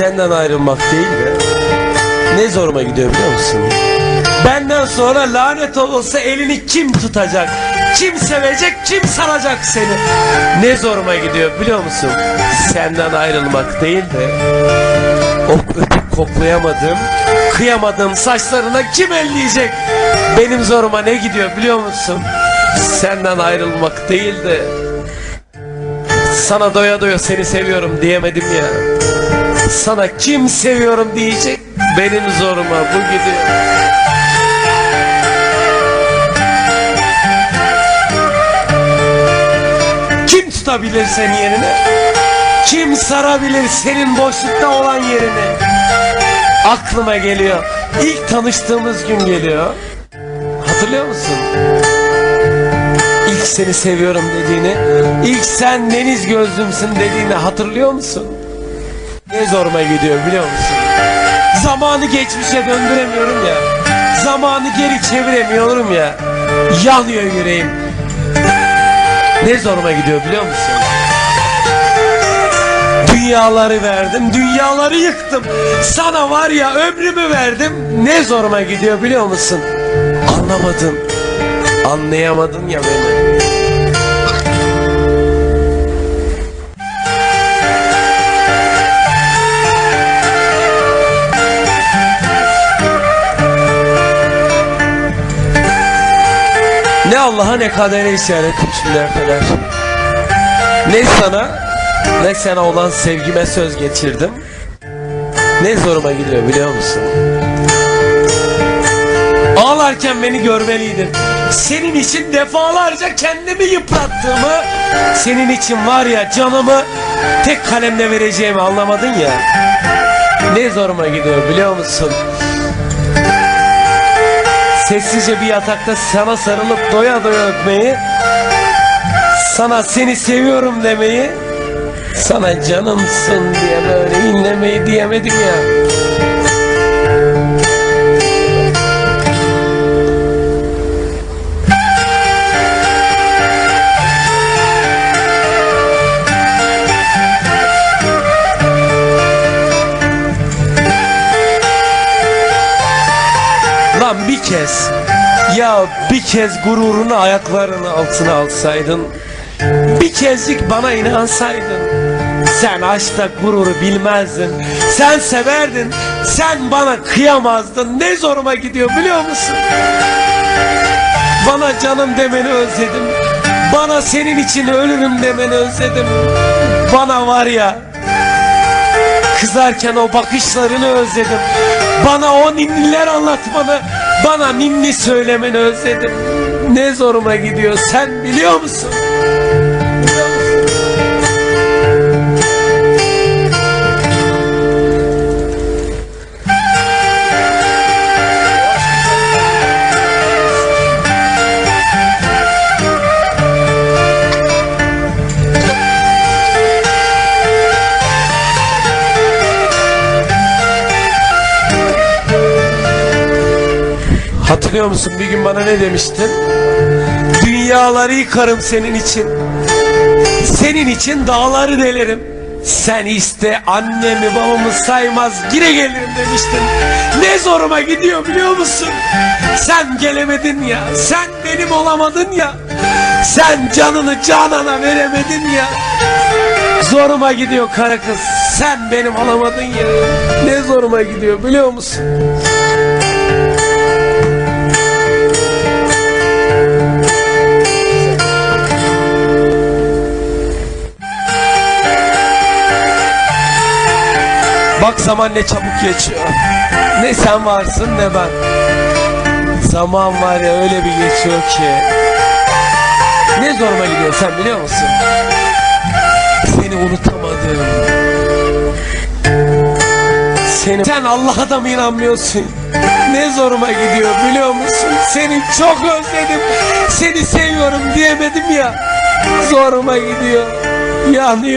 Senden ayrılmak değil de ne zoruma gidiyor biliyor musun? Benden sonra lanet olsa elini kim tutacak? Kim sevecek, kim saracak seni? Ne zoruma gidiyor biliyor musun? Senden ayrılmak değil de o öpüp koklayamadığım, kıyamadığım saçlarına kim elleyecek? Benim zoruma ne gidiyor biliyor musun? Senden ayrılmak değil de sana doya doya seni seviyorum diyemedim ya. Sana kim seviyorum diyecek benim zoruma bu gidiyor. Kim tutabilir seni yerine? Kim sarabilir senin boşlukta olan yerini? Aklıma geliyor. İlk tanıştığımız gün geliyor. Hatırlıyor musun? İlk seni seviyorum dediğini, ilk sen deniz gözlümsün dediğini hatırlıyor musun? Ne zoruma gidiyor biliyor musun? Zamanı geçmişe döndüremiyorum ya. Zamanı geri çeviremiyorum ya. Yanıyor yüreğim. Ne zoruma gidiyor biliyor musun? Dünyaları verdim, dünyaları yıktım. Sana var ya ömrümü verdim. Ne zoruma gidiyor biliyor musun? Anlamadın. Anlayamadın ya beni. Ne Allah'a ne kadere isyan ettim şimdiye kadar. Ne sana ne sana olan sevgime söz geçirdim. Ne zoruma gidiyor biliyor musun? Ağlarken beni görmeliydin. Senin için defalarca kendimi yıprattığımı, senin için var ya canımı tek kalemle vereceğimi anlamadın ya. Ne zoruma gidiyor biliyor musun? Sessizce bir yatakta sana sarılıp doya doya öpmeyi, sana seni seviyorum demeyi, sana canımsın diye böyle inlemeyi diyemedim ya. Bir kez ya bir kez gururunu ayaklarının altına alsaydın bir kezlik bana inansaydın sen aşkta gururu bilmezdin sen severdin sen bana kıyamazdın. Ne zoruma gidiyor biliyor musun? Bana canım demeni özledim bana senin için ölürüm demeni özledim. Bana var ya Kızarken o bakışlarını özledim. Bana o ninniler anlatmanı, bana ninni söylemeni özledim. Ne zoruma gidiyor sen biliyor musun? Hatırlıyor musun bir gün bana ne demiştin? Dünyaları yıkarım senin için. Senin için dağları delerim. Sen iste annemi babamı saymaz gire gelirim demiştin. Ne zoruma gidiyor biliyor musun? Sen gelemedin ya. Sen benim olamadın ya. Sen canını canana veremedin ya. Zoruma gidiyor kara kız. Sen benim olamadın ya. Ne zoruma gidiyor biliyor musun? Bak zaman ne çabuk geçiyor. Ne sen varsın ne ben. Zaman var ya öyle bir geçiyor ki. Ne zoruma gidiyor sen biliyor musun? Seni unutamadım. Seni sen Allah'a da mı inanmıyorsun? Ne zoruma gidiyor biliyor musun? Seni çok özledim. Seni seviyorum diyemedim ya. Zoruma gidiyor. Yanıyor.